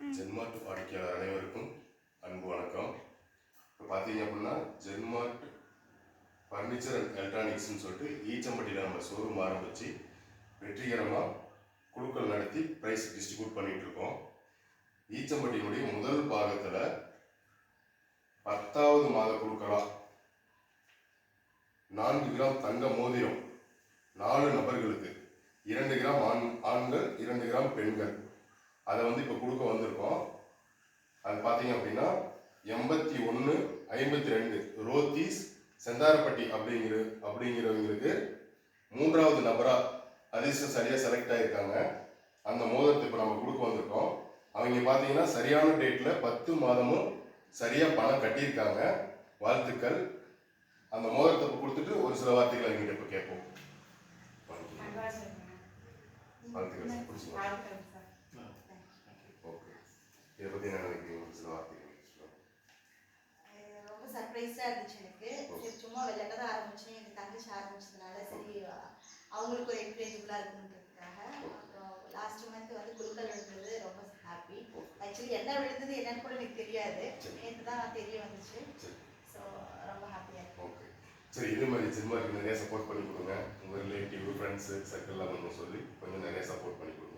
ஜென்மார்ட் வாடிக்கையாளர் அனைவருக்கும் அன்பு வணக்கம். இப்போ பார்த்தீங்க அப்படின்னா ஜென்மார்ட் ஃபர்னிச்சர் அண்ட் எலக்ட்ரானிக்ஸ்னு சொல்லிட்டு ஈச்சம்பட்டியில் நம்ம ஷோரூம் ஆரம்பித்து வெற்றிகரமாக குழுக்கள் நடத்தி ப்ரைஸ் டிஸ்ட்ரிபியூட் பண்ணிகிட்ருக்கோம் ஈச்சம்பட்டியினுடைய முதல் பாகத்தில் பத்தாவது மாத குழுக்களா நான்கு கிராம் தங்க மோதிரம் நாலு நபர்களுக்கு இரண்டு கிராம் ஆண் ஆண்கள் இரண்டு கிராம் பெண்கள். அதை வந்து இப்போ கொடுக்க வந்திருக்கோம். அது பார்த்தீங்க அப்படின்னா எண்பத்தி ஒன்று ஐம்பத்தி ரெண்டு ரோத்தீஸ் செந்தாரப்பட்டி அப்படிங்கிற அப்படிங்கிறவங்களுக்கு மூன்றாவது நபரா அதிர்ஷ்டம் சரியாக செலக்ட் ஆகியிருக்காங்க அந்த மோதிரத்தை இப்போ நம்ம கொடுக்க வந்திருக்கோம். அவங்க பார்த்தீங்கன்னா சரியான டேட்டில் பத்து மாதமும் சரியாக பணம் கட்டியிருக்காங்க. வாழ்த்துக்கள். அந்த மோதிரத்தை கொடுத்துட்டு ஒரு சில வார்த்தைகள் அவங்ககிட்ட இப்போ கேட்போம். வாழ்த்துக்கள். சார் பிடிச்சிங்களா ஓகே இதை பற்றி என்ன நினைக்கிறீங்க ஒரு சில வார்த்தைகள் சொல்லுங்க. அஹ் ரொம்ப சர்ப்ரைஸாக இருந்துச்சு எனக்கு. சரி சும்மா விளையாட தான் ஆரம்பிச்சேன். எங்கள் தங்கச்சி ஆரம்பிச்சதுனால சரி அவங்களுக்கு ஒரு என்கரேஜபிளாக இருக்கணுன்றதுக்காக அப்புறம் லாஸ்ட் மந்த் வந்து குழுக்கள் விழுந்தது. ரொம்ப ஹாப்பி ஆக்சுவலி என்ன விழுந்தது என்னன்னு கூட எனக்கு தெரியாது. நேற்று தான் தெரிய வந்துச்சு. ஸோ ரொம்ப ஹாப்பியாக இருக்கு ஓகே சரி இதே மாதிரி ஜிம்மாருக்கு நிறைய சப்போர்ட் பண்ணி கொடுங்க. உங்கள் ரிலேட்டிவ் ஃப்ரெண்ட்ஸு சர்க்கிள்லாம் கொஞ்சம் சொல்லி கொஞ்சம் நிறைய சப்போர்ட் பண்ணி கொடுங்க.